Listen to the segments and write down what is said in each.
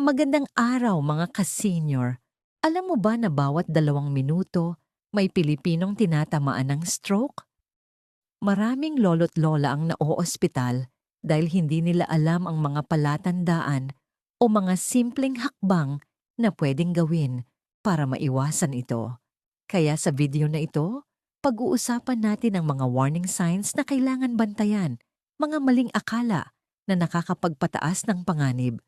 Magandang araw mga ka-senior. Alam mo ba na bawat dalawang minuto may Pilipinong tinatamaan ng stroke? Maraming lolo't lola ang naoospital dahil hindi nila alam ang mga palatandaan o mga simpleng hakbang na pwedeng gawin para maiwasan ito. Kaya sa video na ito, pag-uusapan natin ang mga warning signs na kailangan bantayan, mga maling akala na nakakapagpataas ng panganib,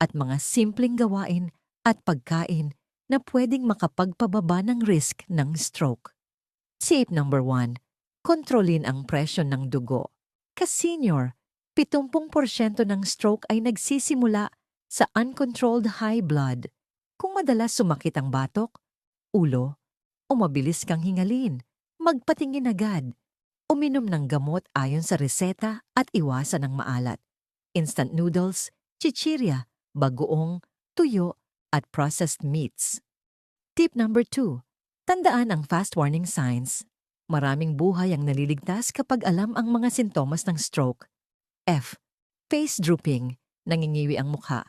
at mga simpleng gawain at pagkain na pwedeng makapagpababa ng risk ng stroke. Tip number 1. Kontrolin ang presyon ng dugo. Ka-senior, 70% ng stroke ay nagsisimula sa uncontrolled high blood. Kung madalas sumakit ang batok, ulo, o mabilis kang hingalin, magpatingin agad. Uminom ng gamot ayon sa reseta at iwasan ng maalat. Instant noodles, chichirya, bagoong, tuyo, at processed meats. Tip number 2. Tandaan ang fast warning signs. Maraming buhay ang naliligtas kapag alam ang mga sintomas ng stroke. F. Face drooping, nangingiwi ang mukha.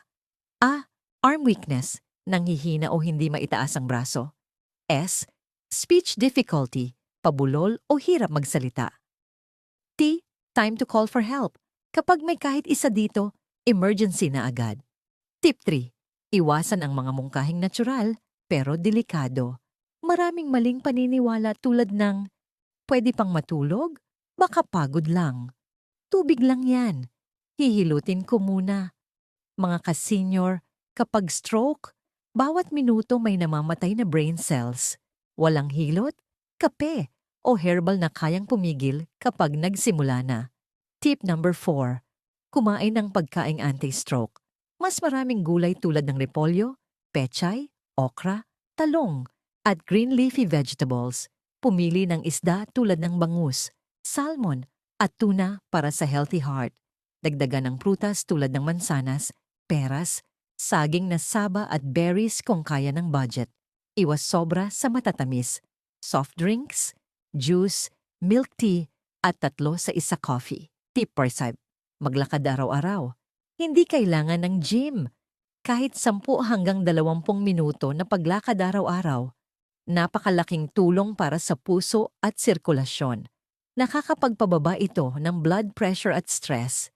A. Arm weakness, nanghihina o hindi maitaas ang braso. S. Speech difficulty, pabulol o hirap magsalita. T. Time to call for help. Kapag may kahit isa dito, emergency na agad. Tip 3. Iwasan ang mga mungkahing natural pero delikado. Maraming maling paniniwala tulad ng pwede pang matulog, baka pagod lang. Tubig lang yan. Hihilutin ko muna. Mga ka-senior, kapag stroke, bawat minuto may namamatay na brain cells. Walang hilot, kape, o herbal na kayang pumigil kapag nagsimula na. Tip number 4. Kumain ng pagkaing anti-stroke. Mas maraming gulay tulad ng repolyo, pechay, okra, talong, at green leafy vegetables. Pumili ng isda tulad ng bangus, salmon, at tuna para sa healthy heart. Dagdagan ng prutas tulad ng mansanas, peras, saging na saba at berries kung kaya ng budget. Iwas sobra sa matatamis. Soft drinks, juice, milk tea, at tatlo sa isa coffee. Tip for. Maglakad araw-araw. Hindi kailangan ng gym. Kahit 10 hanggang 20 minuto na paglakad araw-araw, napakalaking tulong para sa puso at sirkulasyon. Nakakapagpababa ito ng blood pressure at stress.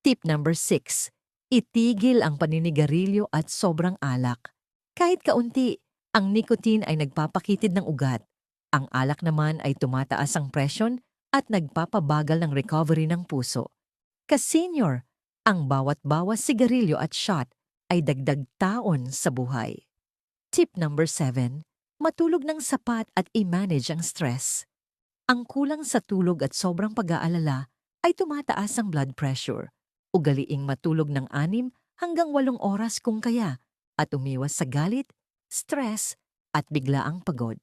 Tip number 6. Itigil ang paninigarilyo at sobrang alak. Kahit kaunti, ang nicotine ay nagpapakitid ng ugat. Ang alak naman ay tumataas ang presyon at nagpapabagal ng recovery ng puso. Ka-senior, ang bawat-bawas sigarilyo at shot ay dagdag taon sa buhay. Tip number 7. Matulog ng sapat at i-manage ang stress. Ang kulang sa tulog at sobrang pag-aalala ay tumataas ang blood pressure. Ugaliing matulog ng 6 hanggang 8 oras kung kaya at umiwas sa galit, stress at biglaang pagod.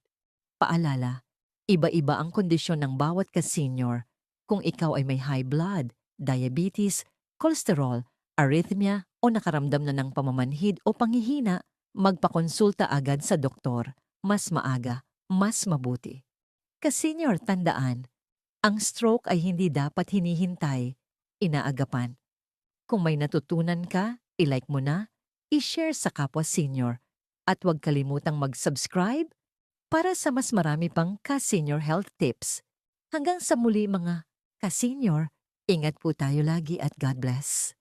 Paalala, iba-iba ang kondisyon ng bawat ka-senior. Kung ikaw ay may high blood, diabetes, cholesterol, arrhythmia o nakaramdam na ng pamamanhid o panghihina, magpakonsulta agad sa doktor. Mas maaga, mas mabuti. Ka-senior, tandaan, ang stroke ay hindi dapat hinihintay, inaagapan. Kung may natutunan ka, ilike mo na, i-share sa kapwa senior, at huwag kalimutang mag-subscribe para sa mas marami pang ka-senior health tips. Hanggang sa muli mga ka-senior, Ingat po tayo lagi at God bless.